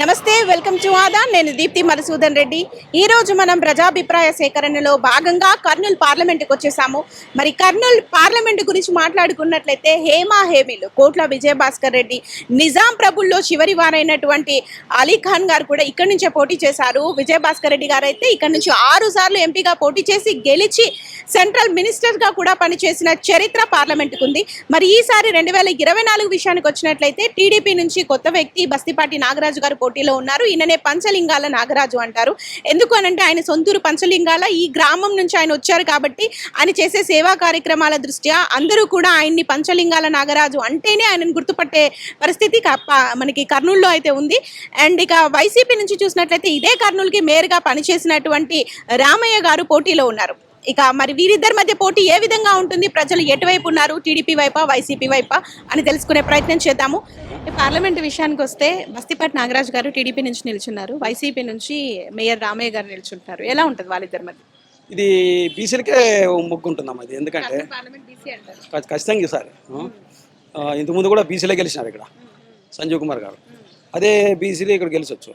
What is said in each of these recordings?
నమస్తే welcome to ఆదా. నేను దీప్తి మధుసూదన్ రెడ్డి. ఈ రోజు మనం ప్రజాభిప్రాయ సేకరణలో భాగంగా కర్నూలు పార్లమెంట్కి వచ్చేసాము. మరి కర్నూలు పార్లమెంట్ గురించి మాట్లాడుకున్నట్లయితే హేమా హేమీలు కోట్ల విజయభాస్కర్ రెడ్డి నిజాం ప్రభుల్లో చివరి వారైనటువంటి అలీ ఖాన్ గారు కూడా ఇక్కడి నుంచే పోటీ చేశారు. విజయభాస్కర్ రెడ్డి గారు అయితే ఇక్కడ నుంచి ఆరు సార్లు ఎంపీగా పోటీ చేసి గెలిచి సెంట్రల్ మినిస్టర్గా కూడా పనిచేసిన చరిత్ర పార్లమెంట్కు ఉంది. మరి ఈసారి రెండు వేల ఇరవై నాలుగు విషయానికి వచ్చినట్లయితే టీడీపీ నుంచి కొత్త వ్యక్తి బస్తిపాటి నాగరాజు గారు పోటీలో ఉన్నారు. ఈయననే పంచలింగాల నాగరాజు అంటారు. ఎందుకు అనంటే ఆయన సొంతూరు పంచలింగాల ఈ గ్రామం నుంచి ఆయన వచ్చారు కాబట్టి ఆయన చేసే సేవా కార్యక్రమాల దృష్ట్యా అందరూ కూడా ఆయన్ని పంచలింగాల నాగరాజు అంటేనే ఆయనను గుర్తుపట్టే పరిస్థితి మనకి కర్నూలులో అయితే ఉంది. అండ్ ఇక వైసీపీ నుంచి చూసినట్లయితే ఇదే కర్నూలుకి మేయర్గా పనిచేసినటువంటి రామయ్య గారు పోటీలో ఉన్నారు. ఇక మరి వీరిద్దరి మధ్య పోటీ ఏ విధంగా ఉంటుంది? ప్రజలు ఎటువైపు ఉన్నారు? టీడీపీ వైపా వైసీపీ వైపా అని తెలుసుకునే ప్రయత్నం చేద్దాము. పార్లమెంట్ విషయానికి వస్తే బస్తిపాటి నాగరాజు గారు టీడీపీ నుంచి నిల్చున్నారు. వైసీపీ నుంచి మేయర్ రామయ్య గారు నిల్చుంటారు. ఎలా ఉంటుంది వాళ్ళిద్దరి మధ్య? ఇది బీసీలకే మొగ్గు ఉంటుందమ్మా ఇది. ఎందుకంటే ఖచ్చితంగా ఈసారి ఆ, ఇంతకుముందు కూడా బీసీలే గెలిచినారు ఇక్కడ. సంజీవ్ కుమార్ గారు. అదే బీసీలు ఇక్కడ గెలిచొచ్చు.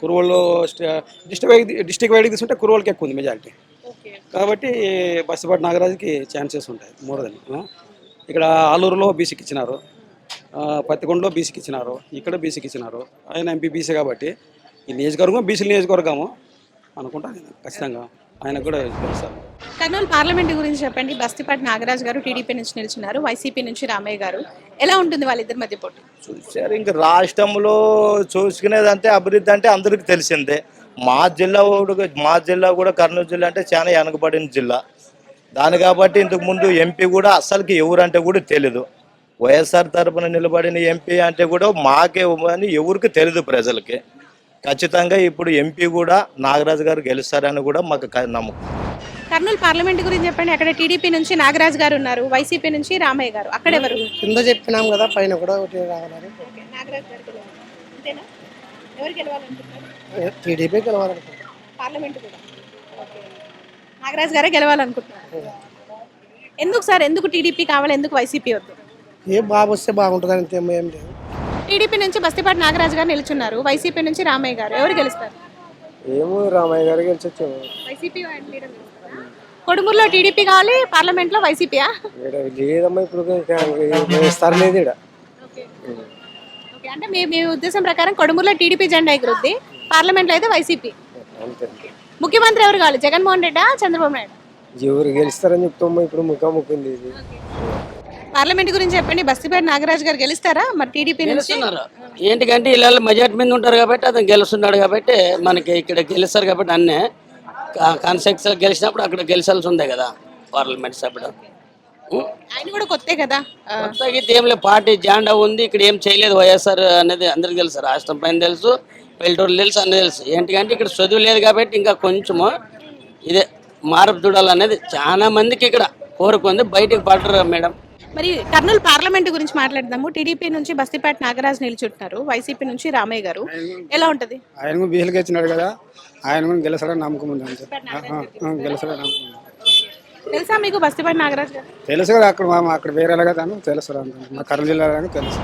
కురువల్లో డిస్ట్రిక్ట్ వైడ్ డిస్ట్రిక్ట్ వైడ్కి తీసుకుంటే కురువలకి ఎక్కువ ఉంది మెజారిటీ. కాబట్టి బస్సుపాటి నాగరాజుకి ఛాన్సెస్ ఉంటాయి మోర్ దెన్ ఇక్కడ ఆలూరులో బీసీకి ఇచ్చినారు. పత్తికొండలో బీసీకి ఇచ్చినారు. ఇక్కడ బీసీకి ఇచ్చినారు. ఆయన ఎంపీ బీసీ కాబట్టి ఈ నియోజకవర్గం బీసీ నియోజకవర్గము అనుకుంటాను నేను ఖచ్చితంగా. ఆయనకు కూడా తెలుస్తారు కర్నూలు పార్లమెంట్ గురించి చెప్పండి. బస్తిపాటి నాగరాజు గారు టీడీపీ నుంచి నిల్చున్నారు వైసీపీ నుంచి రామయ్య గారు. ఎలా ఉంటుంది వాళ్ళిద్దరి మధ్య పోటీ? చూశారు ఇంక రాష్ట్రంలో చూసుకునేదంటే అభివృద్ధి అంటే అందరికీ తెలిసిందే. మా జిల్లా కూడా మా జిల్లా కూడా కర్నూలు జిల్లా అంటే చాలా వెనకబడిన జిల్లా. దాని కాబట్టి ఇంతకు ముందు ఎంపీ కూడా అసలుకి ఎవరంటే కూడా తెలీదు. వైఎస్ఆర్ తరపున నిలబడిన ఎంపీ అంటే కూడా మాకే అని ఎవరికి తెలియదు ప్రజలకి. ఖచ్చితంగా ఇప్పుడు ఎంపీ కూడా నాగరాజు గారు గెలుస్తారని కూడా మాకు క- నమ్మకం. కర్నూలు పార్లమెంట్ గురించి చెప్పండి. అక్కడ టీడీపీ నుంచి నాగరాజు గారు ఉన్నారు. వైసీపీ నుంచి రామయ్య గారు. అక్కడ ఎవరు? కింద చెప్పినాం కదా పైన కూడా ఒకటి రావాలని నాగరాజు గారు ఎవరు గెలవాలనుకుంటున్నారు? టీడీపీ గెలవాలనుకుంటున్నాం పార్లమెంట్ కూడా. ఓకే. నాగరాజు గారే గెలవాలనుకుంటున్నారు. ఎందుకు సార్? ఎందుకు టీడీపీ కావాలి? ఎందుకు వైసీపీ వద్దు? ఏ బాబు వస్తే బాగుంటుంది అంతే ఏం లేదు. టీడీపీ నుంచి బస్తిపాటి నాగరాజు గారు నిల్చున్నారు. వైసీపీ నుంచి రామయ్య గారు. ఎవరు గెలుస్తారు? ఏమో రామయ్య గారికి గెలిచొచ్చు. వైసీపీ కొడుమూరులో టీడీపీ కావాలి పార్లమెంట్లో వైసీపీయా? లేదమ్మా ఇప్పుడు ఇస్తారు లేదు అంటే మీ మీ ఉద్దేశం ప్రకారం కొడుమూరులో టీడీపీ జెండా ఎగురుద్ది. పార్లమెంట్లో అయితే వైసీపీ. అంతే ముఖ్యమంత్రి ఎవరు కావాలి? జగన్మోహన్ రెడ్డా చంద్రబాబు నాయుడు? ఎవరు గెలుస్తారని చెప్తాము ఇప్పుడు ముఖం ముక్కింది ఇది పార్లమెంట్ గురించి చెప్పండి. బస్తిపేట నాగరాజు గారు గెలుస్తారా? మరి టీడీపీ నుంచి? గెలుస్తున్నారు. ఏంటికంటే వీళ్ళు మెజార్టీ మీద ఉంటారు కాబట్టి అతను గెలుస్తున్నాడు కాబట్టి మనకి ఇక్కడ గెలుస్తారు కాబట్టి అన్నీ కాన్సెక్ట్స్ గెలిచినప్పుడు అక్కడ గెలిచాల్సి ఉంది కదా పార్లమెంట్ సభ్యుడు. ఉం. ఆయన కూడా కొత్తే కదా? ఆ, కొత్తగా అయితే ఏం లేదు. పార్టీ జాండా ఉంది. ఇక్కడ ఏం చేయలేదు. వైఎస్ఆర్ అనేది అందరికి తెలుసు. రాష్ట్రం పైన తెలుసు. పల్లెటూరు తెలుసు అన్నీ తెలుసు. ఏంటికంటే ఇక్కడ చదువు లేదు కాబట్టి ఇంకా కొంచెము ఇదే మార్పు చూడాలనేది చాలా మందికి ఇక్కడ కోరుకుంది బయటికి పడరు మేడం. మరి కర్నూలు పార్లమెంట్ గురించి మాట్లాడదాము. టీడీపీ నుంచి బస్తిపేట నాగరాజు నిల్చుంటున్నారు. వైసీపీ నుంచి రామయ్య గారు. ఎలా ఉంటది? ఆయన కూడా బీసీలకి ఇచ్చినాడు కదా. ఆయన కూడా నమ్మకం ఉంది గెలుస్తాడని నమ్మకం తెలుసా మీకు బస్తిపేట నాగరాజు గారు? తెలుసు కదా అక్కడ మా అక్కడ వేరే కదా అని తెలుసు మా కర్నూలు జిల్లా తెలుసు.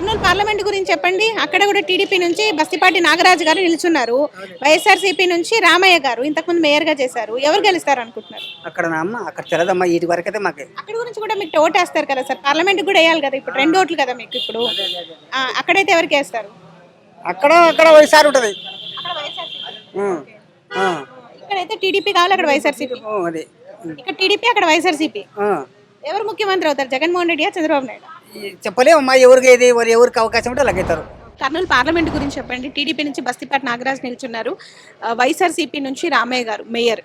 కర్నూలు పార్లమెంట్ గురించి చెప్పండి. అక్కడ కూడా టీడీపీ నుంచి బస్తిపాటి నాగరాజు గారు నిల్చున్నారు. వైఎస్ఆర్సీపీ నుంచి రామయ్య గారు ఇంతకుముందు మేయర్గా చేశారు. ఎవరు గెలుస్తారు అనుకుంటున్నారు? అక్కడ అమ్మ అక్కడ తెలదమ్మా వరకు అయితే మాకు. అక్కడ గురించి కూడా మీకు ఓటు వేస్తారు కదా సార్. పార్లమెంట్ కూడా వేయాలి కదా ఇప్పుడు. రెండు ఓట్లు కదా మీకు ఇప్పుడు. అక్కడైతే ఎవరికి వేస్తారు? అక్కడ అక్కడ వైఎస్ఆర్ ఉంటుంది. ఇక్కడైతే టీడీపీ కావాలి అక్కడ వైఎస్ఆర్సీపీ. ఇక్కడ టీడీపీ అక్కడ వైఎస్ఆర్సీపీ. ఎవరు ముఖ్యమంత్రి అవుతారు? జగన్మోహన్ రెడ్డియా చంద్రబాబు నాయుడు? చెప్పలేమమ్మా ఎవరికి ఏది ఎవరు ఎవరికి అవకాశం ఉంటే అలాగైతారు కర్నూలు పార్లమెంట్ గురించి చెప్పండి. టీడీపీ నుంచి బస్తిపాటి నాగరాజ్ నిల్చున్నారు. వైఎస్ఆర్సీపీ నుంచి రామయ్య గారు మేయర్.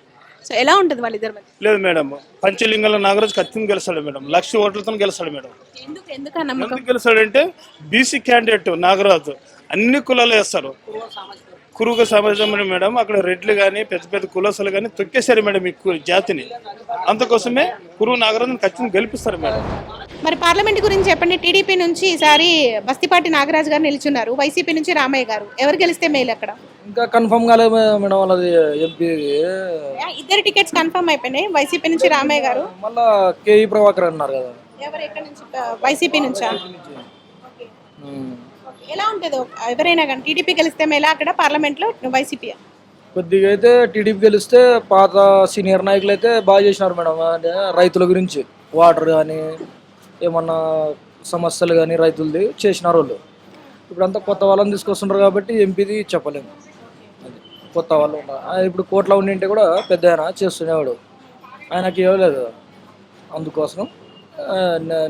సో ఎలా ఉంటుంది వాళ్ళిద్దరి మధ్య? లేదు మేడం పంచలింగాల నాగరాజు ఖచ్చితంగా గెలుస్తాడు మేడం లక్ష ఓట్లతో గెలుస్తాడు మేడం. ఎందుకు ఎందుకు ఆ నమ్మకం? ఎందుకు గెలుస్తాడంటే బీసీ క్యాండిడేట్ నాగరాజు అన్ని కులాలు వేస్తారు. కురుగ సమాజం మేడం అక్కడ రెడ్లు కానీ పెద్ద పెద్ద కులసలు కానీ తొక్కేశారు మేడం ఈ జాతిని. అందుకోసమే కురువు నాగరాజుని ఖచ్చితంగా గెలిపిస్తారు మేడం. మరి పార్లమెంట్ గురించి చెప్పండి. టీడీపీ నుంచి ఈసారి బస్తిపాటి నాగరాజు గారు నిల్చున్నారు. వైసీపీ నుంచి రామయ్య గారు. ఎవరు గెలిస్తే మేలు అక్కడ? ఇంకా కన్ఫర్మ్ కాలేదు మేడం వాళ్ళది ఎంపీ ఇద్దరు టికెట్స్ కన్ఫర్మ్ అయిపోయినాయి. వైసీపీ నుంచి రామయ్య గారు. మళ్ళా కేఈ ప్రభాకర్ అన్నారు కదా. ఎవరు ఎక్కడి నుంచి? వైసీపీ నుంచా. ఎలా ఉంటుంది? ఎవరైనా కానీ టీడీపీ గెలిస్తే మేలా అక్కడ పార్లమెంట్లో? వైసీపీ కొద్దిగా అయితే టీడీపీ గెలిస్తే పాత సీనియర్ నాయకులు అయితే బాగా చేసినారు మేడం. రైతుల గురించి వాటర్ కానీ ఏమన్నా సమస్యలు కానీ రైతులది చేసినారు వాళ్ళు. ఇప్పుడంతా కొత్త వాళ్ళని తీసుకొస్తున్నారు కాబట్టి ఎంపీది చెప్పలేము. అది కొత్త వాళ్ళు ఇప్పుడు కోట్ల ఉండింటే కూడా పెద్ద ఆయన చేస్తునేవాడు. ఆయనకి ఇవ్వలేదు అందుకోసం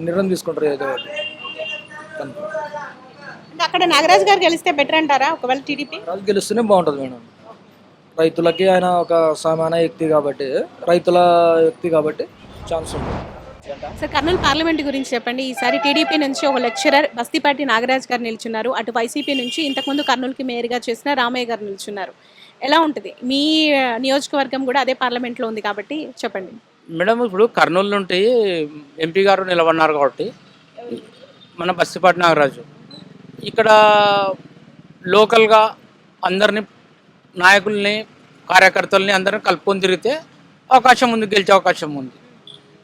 నిర్ణయం తీసుకుంటారు ఏదో ఒకటి. అంతే. అంటే అక్కడ నాగరాజు గారు గెలిస్తే బెటర్ అంటారా? ఒకవేళ టీడీపీ? రాజు గెలుస్తూనే బాగుంటుంది మేడం. రైతులకి ఆయన ఒక సమాన వ్యక్తి కాబట్టి రైతుల వ్యక్తి కాబట్టి ఛాన్స్ ఉంది సార్ కర్నూలు పార్లమెంట్ గురించి చెప్పండి. ఈసారి టీడీపీ నుంచి ఒక లెక్చరర్ బస్తీపాటి నాగరాజ్ గారు నిల్చున్నారు. అటు వైసీపీ నుంచి ఇంతకుముందు కర్నూలుకి మేయర్గా చేసిన రామయ్య గారు నిల్చున్నారు. ఎలా ఉంటుంది? మీ నియోజకవర్గం కూడా అదే పార్లమెంట్లో ఉంది కాబట్టి చెప్పండి. మేడం ఇప్పుడు కర్నూలు నుండి ఎంపీ గారు నిలబడినారు కాబట్టి మన బస్సిపాటి నాగరాజు. ఇక్కడ లోకల్గా అందరిని నాయకుల్ని కార్యకర్తల్ని అందరిని కలుపుకొని తిరిగితే అవకాశం ఉంది గెలిచే అవకాశం ఉంది.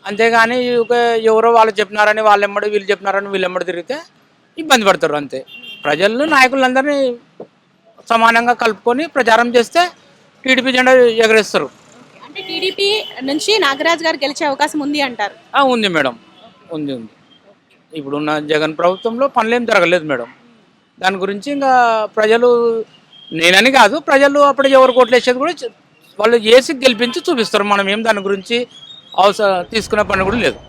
అంతేగాని ఒక ఎవరో వాళ్ళు చెప్పినారని వాళ్ళు ఎమ్మడి వీళ్ళు చెప్పినారని వీళ్ళు ఎమ్మడి తిరిగితే ఇబ్బంది పడతారు అంతే. ప్రజలను నాయకులందరినీ సమానంగా కలుపుకొని ప్రచారం చేస్తే టీడీపీ జెండా ఎగరేస్తారు. అంటే టీడీపీ నుంచి నాగరాజ్ గారు గెలిచే అవకాశం ఉంది అంటారు. ఉంది మేడం. ఉంది ఉంది. ఇప్పుడున్న జగన్ ప్రభుత్వంలో పనులేం జరగలేదు మేడం. దాని గురించి ఇంకా ప్రజలు నేనని కాదు ప్రజలు అప్పుడు ఎవరు కోట్లేసేది కూడా చ- వాళ్ళు వేసి గెలిపించి చూపిస్తారు. మనం ఏం దాని గురించి అవసరం తీసుకునే పని కూడా లేదు.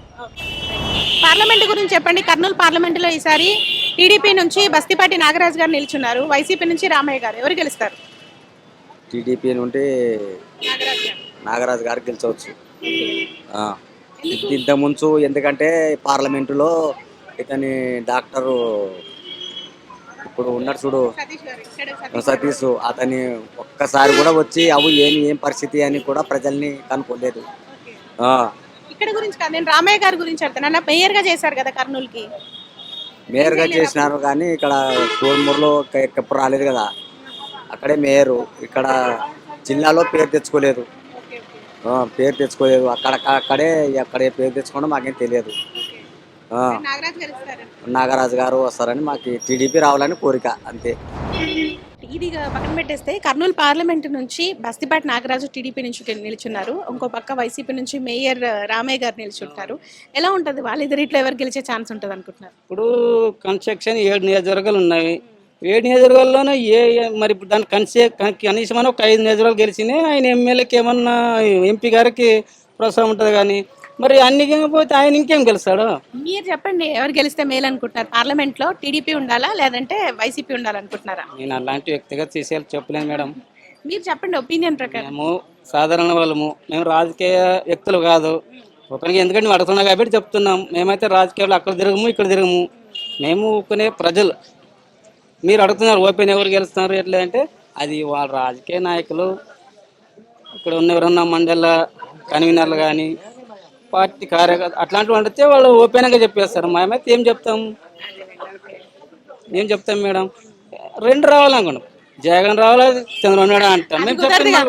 పార్లమెంట్ గురించి చెప్పండి. కర్నూలు పార్లమెంటులో ఈసారి టీడీపీ నుంచి బస్తీపాటి నాగరాజ్ గారు నిల్చున్నారు. వైసీపీ నుంచి రామయ్య గారు ఎవరు గెలుస్తారు? టీడీపీ నుండి నాగరాజ్ గారు గెలిచవచ్చు. ఆ. ఇంతకుముందు ఎందుకంటే పార్లమెంటులో ఇతని డాక్టరు ఇప్పుడు ఉన్నాడు చూడు సతీష్ గారు ఇక్కడ సతీష్ సతీష్ అతని ఒక్కసారి కూడా వచ్చి అవు ఏమి ఏం పరిస్థితి అని కూడా ప్రజల్ని కనుక్కోలేదు. ఇక్కడ గురించి కాదు నేను రామయ్య గారి గురించి అడుగుతాను. అలా మేయర్గా చేశారు కదా కర్నూలుకి. మేయర్గా చేసినారు కానీ ఇక్కడ తోడుమూరులో ఎప్పుడు రాలేదు కదా. అక్కడే మేయరు ఇక్కడ జిల్లాలో పేరు తెచ్చుకోలేదు. పేరు తెచ్చుకోలేదు. అక్కడ అక్కడే అక్కడే పేరు తెచ్చుకోవడం మాకేం తెలియదు. నాగరాజు గారు వస్తారని మాకు టీడీపీ రావాలని కోరిక అంతే. ఇది పక్కన పెట్టేస్తే కర్నూలు పార్లమెంట్ నుంచి బస్తిపాటి నాగరాజు టీడీపీ నుంచి నిలుచున్నారు. ఇంకో పక్క వైసీపీ నుంచి మేయర్ రామయ్య గారు నిలుచుంటారు. ఎలా ఉంటుంది? వాళ్ళిద్దరిట్లో ఎవరు గెలిచే ఛాన్స్ ఉంటుంది అనుకుంటున్నారు? ఇప్పుడు కన్స్ట్రక్షన్ ఏడు నియోజకవర్గాలు ఉన్నాయి. ఏడు నియోజకవర్గాల్లోనే ఏ మరి ఇప్పుడు దాని కన్సే కనీసం ఒక ఐదు నియోజకవర్గాలు గెలిచినాయి ఆయన ఎమ్మెల్యేకి ఏమన్నా ఎంపీ గారికి ప్రోత్సాహం ఉంటుంది కానీ మరి అన్ని పోతే ఆయన ఇంకేం గెలుస్తాడు? మీరు చెప్పండి ఎవరు గెలిస్తే మేలు అనుకుంటున్నారు? పార్లమెంట్లో టీడీపీ ఉండాలా లేదంటే వైసీపీ ఉండాలనుకుంటున్నారా? నేను అలాంటి వ్యక్తిగత చేసేయాలి చెప్పలేను మేడం. మీరు చెప్పండి ఒపీనియన్ ప్రకారం. మేము సాధారణ వాళ్ళము. మేము రాజకీయ వ్యక్తులు కాదు. ఒకరికి ఎందుకంటే మేము అడుగుతున్నాం కాబట్టి చెప్తున్నాం. మేమైతే రాజకీయాలు అక్కడ తిరగము ఇక్కడ తిరగము. మేము కొనే ప్రజలు. మీరు అడుగుతున్నారు ఓపెన్ ఎవరు గెలుస్తున్నారు ఎట్లా అంటే అది వాళ్ళ రాజకీయ నాయకులు. ఇక్కడ ఉన్న ఎవరన్నా మండల కన్వీనర్లు కానీ పార్టీ కార్యకర్త అట్లాంటివి అడిగితే వాళ్ళు ఓపెన్గా చెప్పేస్తారు. మేమైతే ఏం చెప్తాం? ఏం చెప్తాం మేడం? రెండు రావాలనుకున్నాం. జగన్ రావాలి చంద్రబాబు నాయుడు అంటాం. మేము చెప్తున్నాం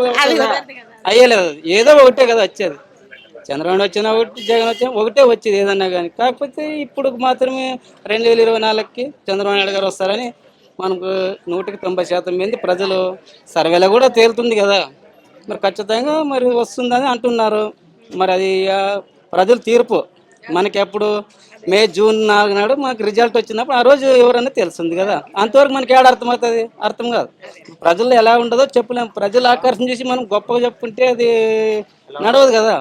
అయ్యలేదు. ఏదో ఒకటే కదా వచ్చేది. చంద్రబాబు వచ్చినా ఒకటి జగన్ వచ్చినా ఒకటే వచ్చేది ఏదన్నా కానీ. కాకపోతే ఇప్పుడు మాత్రమే రెండు వేల ఇరవై నాలుగుకి చంద్రబాబు నాయుడు గారు వస్తారని మనకు నూటికి తొంభై శాతం మంది ప్రజలు సర్వేలో కూడా తేలుతుంది కదా. మరి ఖచ్చితంగా మరి వస్తుందని అంటున్నారు. మరి అది ప్రజల తీర్పు. మనకి ఎప్పుడు మే జూన్ నాలుగు నాడు మనకి రిజల్ట్ వచ్చినప్పుడు ఆ రోజు ఎవరన్నా తెలుస్తుంది కదా. అంతవరకు మనకి ఏడ అర్థమవుతుంది? అర్థం కాదు. ప్రజలు ఎలా ఉండదో చెప్పలేము ప్రజలు ఆకర్షణ చేసి మనం గొప్పగా చెప్పుకుంటే అది నడవదు కదా.